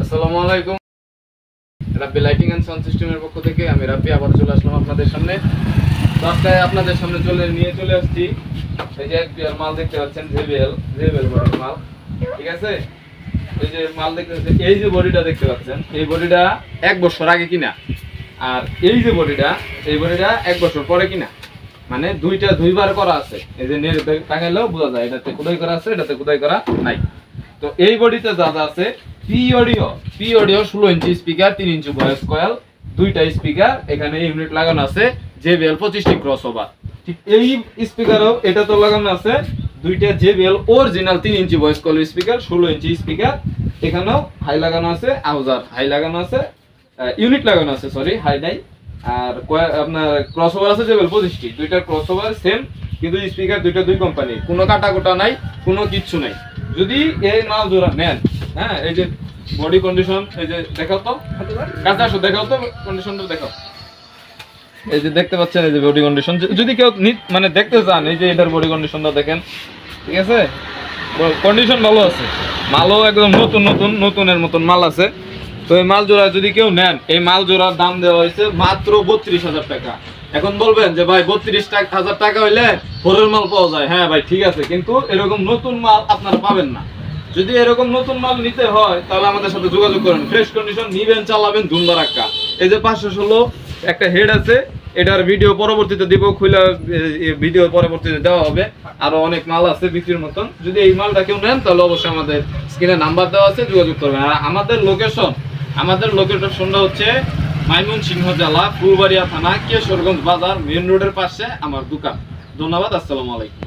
আসসালামু আলাইকুম। রাব্বি lighting and sound সিস্টেমের পক্ষ থেকে আমি রাব্বি আবার চলে আসলাম আপনাদের সামনে। আপনাদের সামনে চলে, নিয়ে চলে আসছি। এই যে মাল দেখতে পাচ্ছেন জেবিএল জেবিএল মাল। ঠিক আছে? এই যে মাল দেখতে এই যে বডিটা দেখতে পাচ্ছেন, এই বডিটা এক বছর আগে কিনা। আর এই যে বডিটা, এই বডিটা এক বছর পরে কিনা। মানে দুইটা দুইবার করা আছে। এই যে নেট টাঙাইলেও বোঝা যায়, এটাতে কোদাই করা আছে, এটাতে কোদাই করা নাই। তো এই বডিতে যা যা আছে পি অডিও পি অডিও ষোলো ইঞ্চি স্পিকার তিন ইঞ্চি ভয়েস কয়েল দুইটা স্পিকার এখানে ইউনিট লাগানো আছে জেবিএল পঁচিশটি ক্রস ওভার ঠিক এই স্পিকারও এটা তো লাগানো আছে, দুইটা জেবিএল অরিজিনাল তিন ইঞ্চি ভয়েস কল স্পিকার ষোলো ইঞ্চি স্পিকার এখানেও হাই লাগানো আছে আউজার হাই লাগানো আছে ইউনিট লাগানো আছে সরি হাই নাই। আর আপনার ক্রস ওভার আছে জেবেল পঁচিশটি, দুইটা ক্রস ওভার সেম কিন্তু স্পিকার দুইটা দুই কোম্পানি কোনো কাটা কোটা নাই, কোনো কিচ্ছু নাই। যদি এই মাল জোড়া নেন হ্যাঁ এই যে বডি কন্ডিশন এই যে দেখাও তো। কাছে আসো, দেখাও তো কন্ডিশনটা দেখাও। এই যে দেখতে পাচ্ছেন, এই যে বডি কন্ডিশন যদি কেউ মানে দেখতে চান, এই যে এটার বডি কন্ডিশনটা দেখেন, ঠিক আছে? কন্ডিশন ভালো আছে। মালও একদম নতুন নতুন, নতুনের মতন মাল আছে। তো এই মাল জোড়া যদি কেউ নেন, এই মাল জোড়ার দাম দেওয়া হয়েছে মাত্র বত্রিশ হাজার টাকা। এখন বলবেন যে, ভাই, বত্রিশ হাজার টাকা হইলে ফোরের মাল পাওয়া যায়। হ্যাঁ ভাই, ঠিক আছে। কিন্তু এরকম নতুন মাল আপনারা পাবেন না। যদি এরকম নতুন মাল নিতে হয়, তাহলে আমাদের সাথে যোগাযোগ করেন। ফ্রেশ কন্ডিশন নিবেন, চালাবেন ধুমধার রাখা এই যে পাঁচশো ষোলো, একটা হেড আছে, এটার ভিডিও পরবর্তীতে দিব খুলে ভিডিও পরবর্তীতে দেওয়া হবে। আরও অনেক মাল আছে বিক্রির মতন। যদি এই মালটা কেউ নেন, তাহলে অবশ্যই আমাদের স্ক্রিনে নাম্বার দেওয়া আছে, যোগাযোগ করবেন। আর আমাদের লোকেশন আমাদের লোকেশনটা হচ্ছে মাইমন সিংহ জেলা, ফুলবাড়িয়া থানা, কেশরগঞ্জ বাজার মেন রোডের পাশে আমার দোকান। ধন্যবাদ, আসসালামু আলাইকুম।